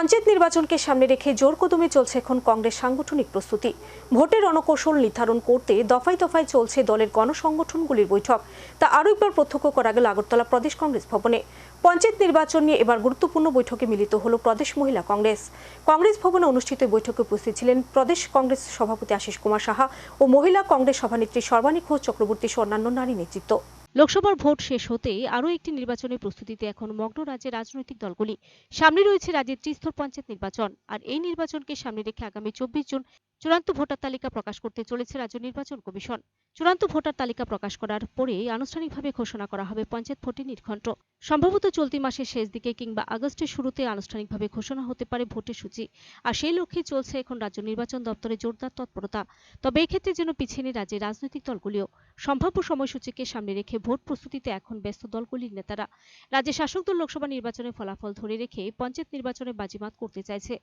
পঞ্চায়েত নির্বাচনকে সামনে রেখে জোর কদমে চলছে এখন কংগ্রেস সাংগঠনিক প্রস্তুতি। ভোটের রণকৌশল নির্ধারণ করতে দফায় দফায় চলছে দলের গণসংগঠনগুলির বৈঠক। তা আরও একবার প্রত্যক্ষ করা গেল আগরতলা প্রদেশ কংগ্রেস ভবনে। পঞ্চায়েত নির্বাচন নিয়ে এবার গুরুত্বপূর্ণ বৈঠকে মিলিত হল প্রদেশ মহিলা কংগ্রেস। কংগ্রেস ভবনে অনুষ্ঠিত বৈঠকে উপস্থিত ছিলেন প্রদেশ কংগ্রেস সভাপতি আশিস কুমার সাহা ও মহিলা কংগ্রেস সভানেত্রী সর্বাণী ঘোষ চক্রবর্তী সহ অন্যান্য নারী নেতৃত্ব। লোকসভার ভোট শেষ হতেই আরও একটি নির্বাচনের প্রস্তুতিতে এখন মগ্ন রাজ্যের রাজনৈতিক দলগুলি। সামনে রয়েছে রাজ্যের ত্রিস্তর পঞ্চায়েত নির্বাচন। আর এই নির্বাচনকে সামনে রেখে আগামী চব্বিশ জুন চূড়ান্ত ভোটার তালিকা প্রকাশ করতে চলেছে রাজ্য নির্বাচন কমিশন। চূড়ান্ত ভোটার তালিকা প্রকাশ করার পরে আনুষ্ঠানিকভাবে ঘোষণা করা হবে পঞ্চায়েত ভোটের নির্ঘণ্ট। সম্ভবত চলতি মাসের শেষ দিকে কিংবা আগস্টের শুরুতে আনুষ্ঠানিকভাবে ঘোষণা হতে পারে ভোটের সূচি। আর সেই লক্ষ্যে চলছে এখন রাজ্য নির্বাচন দপ্তরে জোরদার তৎপরতা। তবে এক্ষেত্রে যেন পিছিয়ে নেই রাজ্যের রাজনৈতিক দলগুলিও। সম্ভাব্য সময়সূচিকে সামনে রেখে ভোট প্রস্তুতিতে এখন ব্যস্ত দলগুলির নেতারা। রাজ্যের শাসক দল লোকসভা নির্বাচনের ফলাফল ধরে রেখে পঞ্চায়েত নির্বাচনে বাজিমাত করতে চাইছে।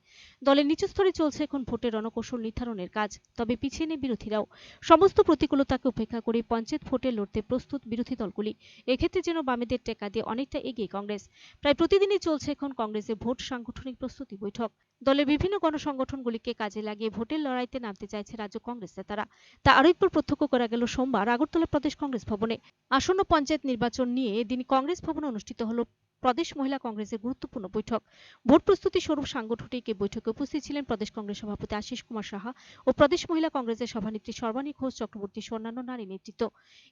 দলের নিচু স্তরে চলছে এখন ভোটের রণকৌশল নির্ধারণের কাজ, তবে পিছিয়ে নেই বিরোধীরাও। সমস্ত প্রতিকূলতাকে উপেক্ষা করে পঞ্চায়েত ভোটে লড়তে প্রস্তুত বিরোধী দলগুলি। এক্ষেত্রে যেন বামেদের টেকা দিয়ে অনেকটা এগিয়ে কংগ্রেস। প্রায় প্রতিদিনই চলছে এখন কংগ্রেসের ভোট সাংগঠনিক প্রস্তুতি বৈঠক। দলের বিভিন্ন গণসংগঠনগুলিকে কাজে লাগিয়ে ভোটের লড়াইতে নামতে চাইছে রাজ্য কংগ্রেস নেতারা। তা আরও একবার প্রত্যক্ষ করা গেল সোমবার আগরতলা প্রদেশ কংগ্রেস ভবনে। আসন্ন পঞ্চায়েত নির্বাচন নিয়ে এদিন কংগ্রেস ভবনে অনুষ্ঠিত হল প্রদেশ মহিলা কংগ্রেসের গুরুত্বপূর্ণ বৈঠক। ভোট প্রস্তুতি স্বরূপ সাংগঠনিক এই বৈঠকে উপস্থিত ছিলেন প্রদেশ কংগ্রেস সভাপতি আশিস কুমার সাহা ও প্রদেশ মহিলা কংগ্রেসের সভানেত্রী সর্বাণী ঘোষ চক্রবর্তী সহ অন্যান্য নারী নেতৃত্ব।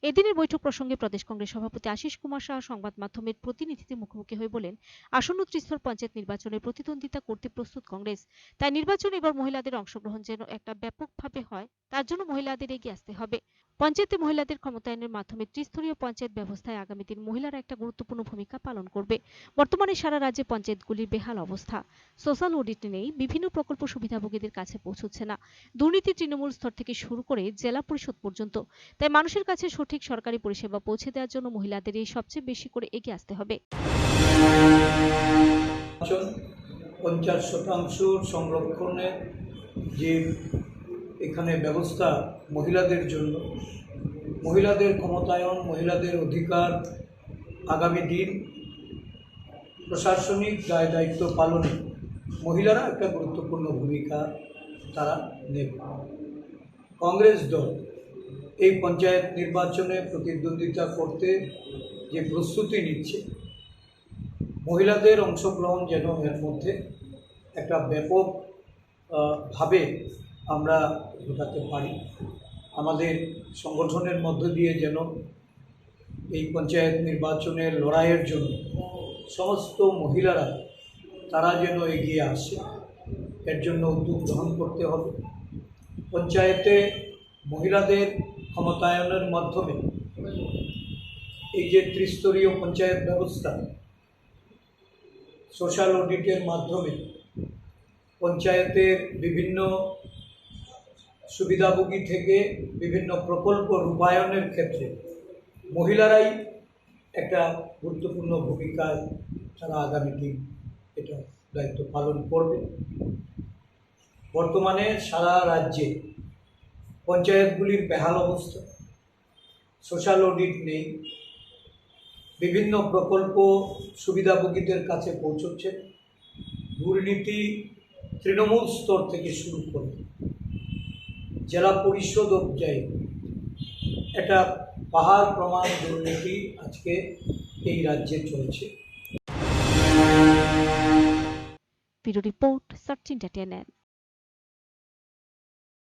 এদিনের বৈঠক প্রসঙ্গে প্রদেশ কংগ্রেস সভাপতি আশিস কুমার সাহা সংবাদ মাধ্যমের প্রতিনিধিদের মুখোমুখি হয়ে বলেন, আসন্ন ত্রিস্তর পঞ্চায়েত নির্বাচনে প্রতিদ্বন্দ্বিতা করতে প্রস্তুত কংগ্রেস। তাই নির্বাচন এবার মহিলাদের অংশগ্রহণ যেন একটা ব্যাপকভাবে হয়, তার জন্য মহিলাদের এগিয়ে আসতে হবে। পঞ্চায়েতে মহিলাদের ক্ষমতায়নের মাধ্যমে ত্রিস্তরীয় পঞ্চায়েত ব্যবস্থায় আগামী দিন মহিলারা একটা গুরুত্বপূর্ণ ভূমিকা পালন করবে। বর্তমানে সারা রাজ্যে পঞ্চায়েতগুলির বেহাল অবস্থা। সোশ্যাল অডিট নেই, বিভিন্ন প্রকল্প সুবিধাভোগীদের কাছে পৌঁছচ্ছে না। দুর্নীতি তৃণমূল স্তর থেকে শুরু করে জেলা পরিষদ পর্যন্ত। তাই মানুষের কাছে সঠিক সরকারি পরিষেবা পৌঁছে দেওয়ার জন্য মহিলাদের এই সবচেয়ে বেশি করে এগিয়ে আসতে হবে। পঞ্চাশ শতাংশ যে এখানে ব্যবস্থা মহিলাদের জন্য। মহিলাদের ক্ষমতায়ন, মহিলাদের অধিকার আগামী দিন প্রশাসনিক দায় দায়িত্ব পালনে মহিলারা একটা গুরুত্বপূর্ণ ভূমিকা তারা নেবে। কংগ্রেস দল এই পঞ্চায়েত নির্বাচনে প্রতিদ্বন্দ্বিতা করতে যে প্রস্তুতি নিচ্ছে, মহিলাদের অংশগ্রহণ যেন এর মধ্যে একটা ব্যাপক ভাবে আমরা ঘটাতে পারি। আমাদের সংগঠনের মধ্য দিয়ে যেন এই পঞ্চায়েত নির্বাচনের লড়াইয়ের জন্য সমস্ত মহিলারা, তারা যেন এগিয়ে আসে। এর জন্য উদ্যোগ গ্রহণ করতে হবে। পঞ্চায়েতে মহিলাদের ক্ষমতায়নের মাধ্যমে এই যে ত্রিস্তরীয় পঞ্চায়েত ব্যবস্থা, সোশ্যাল অডিটের মাধ্যমে পঞ্চায়েতের বিভিন্ন সুবিধাভোগী থেকে বিভিন্ন প্রকল্প রূপায়ণের ক্ষেত্রে মহিলারাই একটা গুরুত্বপূর্ণ ভূমিকায় তারা আগামী দিন এটা দায়িত্ব পালন করবে। বর্তমানে সারা রাজ্যে পঞ্চায়েতগুলির বেহাল অবস্থা, সোশ্যাল অডিট নেই, বিভিন্ন প্রকল্প সুবিধাভোগীদের কাছে পৌঁছচ্ছে, দুর্নীতি তৃণমূল স্তর থেকে শুরু করে জেলা পরিষদ অনুযায়ী এটা পাহাড় প্রমাণ দুর্নীতি আজকে এই রাজ্যে চলছে। Report সার্চিন India